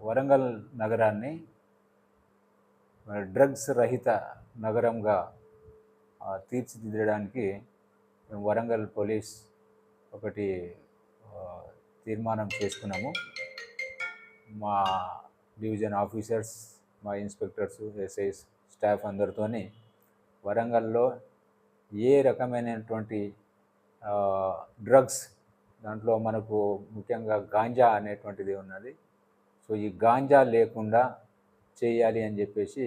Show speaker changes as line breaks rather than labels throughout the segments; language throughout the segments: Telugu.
వరంగల్ నగరాన్ని డ్రగ్స్ రహిత నగరంగా తీర్చిదిద్దడానికి మేము వరంగల్ పోలీస్ ఒకటి తీర్మానం చేసుకున్నాము. మా డివిజన్ ఆఫీసర్స్ మా ఇన్స్పెక్టర్స్ ఎస్ఐస్ స్టాఫ్ అందరితోని వరంగల్లో ఏ రకమైనటువంటి డ్రగ్స్ దాంట్లో మనకు ముఖ్యంగా గాంజా అనేటువంటిది ఉన్నది. సో ఈ గాంజా లేకుండా చేయాలి అని చెప్పేసి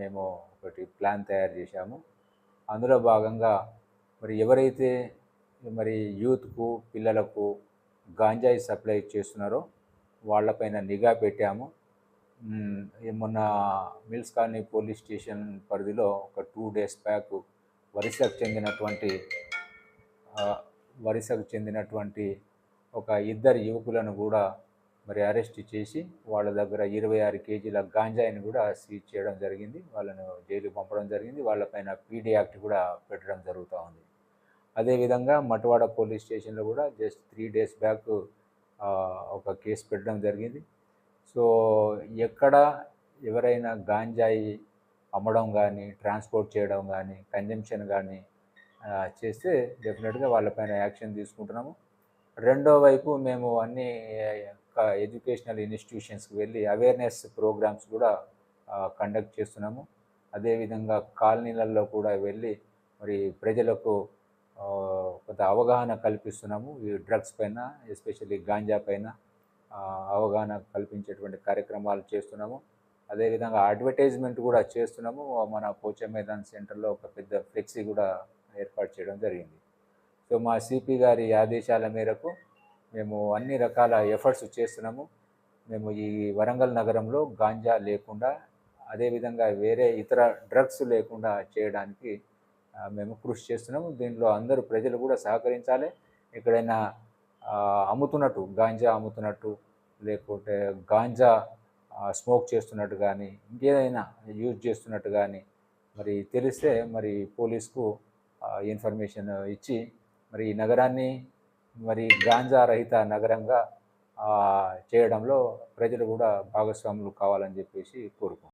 మేము ఒకటి ప్లాన్ తయారు చేశాము. అందులో భాగంగా మరి ఎవరైతే మరి యూత్కు పిల్లలకు గాంజాయి సప్లై చేస్తున్నారో వాళ్ళపైన నిఘా పెట్టాము. మొన్న మిల్స్ కాలనీ పోలీస్ స్టేషన్ పరిధిలో ఒక టూ డేస్ బ్యాక్ వరిసకు చెందినటువంటి వరిసకు చెందినటువంటి ఒక ఇద్దరు యువకులను కూడా మరి అరెస్ట్ చేసి వాళ్ళ దగ్గర ఇరవై ఆరు కేజీల గాంజాయిని కూడా సీజ్ చేయడం జరిగింది. వాళ్ళను జైలు పంపడం జరిగింది. వాళ్ళపైన పీడీ యాక్ట్ కూడా పెట్టడం జరుగుతూ ఉంది. అదేవిధంగా మటవాడ పోలీస్ స్టేషన్లో కూడా జస్ట్ త్రీ డేస్ బ్యాక్ ఒక కేసు పెట్టడం జరిగింది. సో ఎక్కడ ఎవరైనా గాంజాయి అమ్మడం కానీ ట్రాన్స్పోర్ట్ చేయడం కానీ కన్జంప్షన్ కానీ చేస్తే డెఫినెట్గా వాళ్ళపైన యాక్షన్ తీసుకుంటున్నాము. రెండో వైపు మేము అన్ని ఎడ్యుకేషనల్ ఇన్స్టిట్యూషన్స్కి వెళ్ళి అవేర్నెస్ ప్రోగ్రామ్స్ కూడా కండక్ట్ చేస్తున్నాము. అదేవిధంగా కాలనీలలో కూడా వెళ్ళి మరి ప్రజలకు కొంత అవగాహన కల్పిస్తున్నాము. ఈ డ్రగ్స్ పైన ఎస్పెషల్లీ గాంజా పైన అవగాహన కల్పించేటువంటి కార్యక్రమాలు చేస్తున్నాము. అదేవిధంగా అడ్వర్టైజ్మెంట్ కూడా చేస్తున్నాము. మన పోచ మైదాన్ సెంటర్లో ఒక పెద్ద ఫ్లెక్సీ కూడా ఏర్పాటు చేయడం జరిగింది. సో మా సిపి గారి ఆదేశాల మేరకు మేము అన్ని రకాల ఎఫర్ట్స్ చేస్తున్నాము. మేము ఈ వరంగల్ నగరంలో గాంజా లేకుండా అదేవిధంగా వేరే ఇతర డ్రగ్స్ లేకుండా చేయడానికి మేము కృషి చేస్తున్నాము. దీనిలో అందరూ ప్రజలు కూడా సహకరించాలి. ఎక్కడైనా అమ్ముతున్నట్టు గాంజా అమ్ముతున్నట్టు లేకుంటే గాంజా స్మోక్ చేస్తున్నట్టు కానీ ఇంకేదైనా యూజ్ చేస్తున్నట్టు కానీ మరి తెలిస్తే మరి పోలీస్కు ఇన్ఫర్మేషన్ ఇచ్చి మరి ఈ నగరాన్ని మరి గాంజా రహిత నగరంగా చేయడంలో ప్రజలు కూడా భాగస్వాములు కావాలని చెప్పేసి కోరుకుంటున్నాను